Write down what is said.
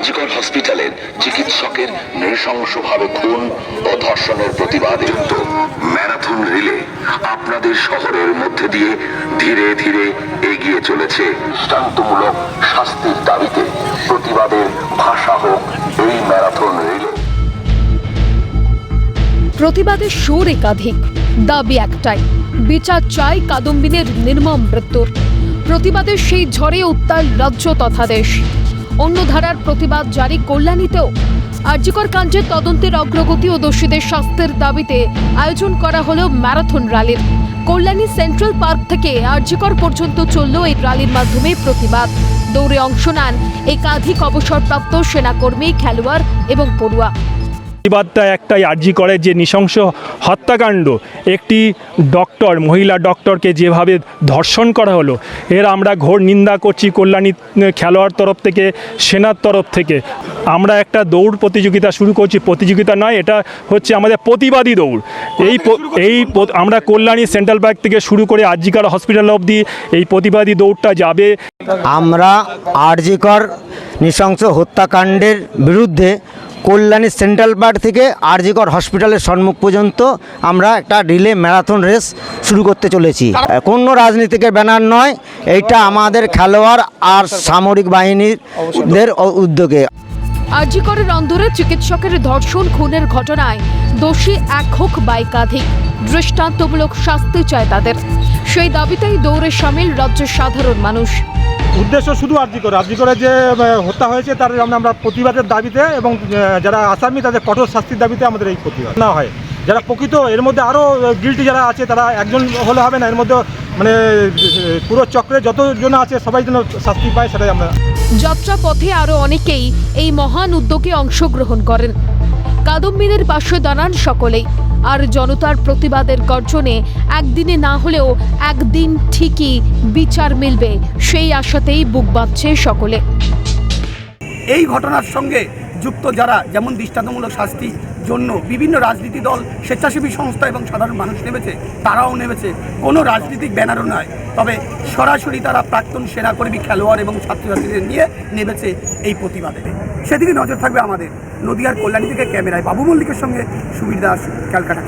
আরজিকর হসপিটালের চিকিৎসকের নৃশংসভাবে খুন ও ধর্ষণের প্রতিবাদে ম্যারাথন রিলে আপনাদের শহরের মধ্যে দিয়ে ধীরে ধীরে এগিয়ে চলেছে দৃষ্টান্তমূলক শাস্তির দাবিতে প্রতিবাদের ভাষা হোক এই ম্যারাথন রিলে। প্রতিবাদের সুর একাধিক, দাবি একটাই, বিচার চাই কাদম্বিনের নির্মম মৃত্যুর। প্রতিবাদের সেই ঝড়ে উত্তাল রাজ্য তথা দেশ। অন্য ধারার প্রতিবাদ জারি কল্যাণীতেও। আর্যিকর কাণ্ডের তদন্তের অগ্রগতি ও দোষীদের শাস্তির দাবিতে আয়োজন করা হলো ম্যারাথন র্যালির। কল্যাণী সেন্ট্রাল পার্ক থেকে আর্যিকর পর্যন্ত চলল এই র্যালির মাধ্যমে প্রতিবাদ। দৌড়ে অংশ নেন একাধিক অবসরপ্রাপ্ত সেনাকর্মী, খেলোয়াড় এবং পড়ুয়া। প্রতিবাদটা একটাই আর্জি করে যে নৃশংস হত্যাকাণ্ড। একটি ডক্টর মহিলা ডক্টরকে যেভাবে ধর্ষণ করা হলো এর আমরা ঘোর নিন্দা করছি কল্যাণী খেলোয়াড় তরফ থেকে সেনার তরফ থেকে। আমরা একটা দৌড় প্রতিযোগিতা শুরু করছি। প্রতিযোগিতা নয় এটা হচ্ছে আমাদের প্রতিবাদী দৌড়। এই এই আমরা কল্যাণী সেন্ট্রাল পার্ক থেকে শুরু করে আরজিকার হসপিটাল অবধি এই প্রতিবাদী দৌড়টা যাবে। আমরা আরজিকর নৃশংস হত্যাকাণ্ডের বিরুদ্ধে কল্যাণী সেন্ট্রাল পার্ক থেকে আরজিকর হসপিটালের সম্মুখ পর্যন্ত আমরা একটা রিলে ম্যারাথন রেস শুরু করতে চলেছি। কোনো রাজনীতিকের ব্যানার নয়, এইটা আমাদের খেলোয়াড় আর সামরিক বাহিনীদের উদ্যোগে। আরজিকরের অন্দরে চিকিৎসকের ধর্ষণ, খুনের ঘটনায় দোষী এক হোক বা একাধিক, দৃষ্টান্তমূলক শাস্তি চায় তাদের। সেই দাবিতেই দৌড়ে সামিল রাজ্যের সাধারণ মানুষ। উদ্দেশ্য শুধু আর্জি করে আর্জি করে যে হত্যা হয়েছে তার আমরা প্রতিবাদের দাবিতে এবং যারা আসামি তাদের কঠোর শাস্তির দাবিতে আমাদের এই প্রতিবাদ না হয়। যারা প্রকৃত, এর মধ্যে আরও গিল্টি যারা আছে তারা একজন হলে হবে না, এর মধ্যে মানে পুরো চক্রে যতজন আছে সবাই যেন শাস্তি পায় সেটাই আমরা যাত্রা পথে আরও অনেকেই এই মহান উদ্যোগে অংশগ্রহণ করেন। কাদম্বিনের পাশে দাঁড়ান সকলেই। আর জনতার প্রতিবাদের গর্জনে একদিনে না হলেও একদিন ঠিকই বিচার মিলবে। সেই আশাতেই বুক বাঁধছে সকলে। এই ঘটনার সঙ্গে যুক্ত যারা যেমন দৃষ্টান্তমূলক শাস্তি জন্য বিভিন্ন রাজনীতি দল, স্বেচ্ছাসেবী সংস্থা এবং সাধারণ মানুষ নেমেছে, তারাও নেমেছে। কোনো রাজনৈতিক ব্যানারও নয়। তবে সরাসরি তারা প্রাক্তন সেনাকর্মী, খেলোয়াড় এবং ছাত্রছাত্রীদের নিয়ে নেমেছে এই প্রতিবাদে। সেদিকে নজর থাকবে আমাদের। নদীয়ার কল্যাণী থেকে ক্যামেরায় বাবু মল্লিকের সঙ্গে সুবিধা ক্যালকাটা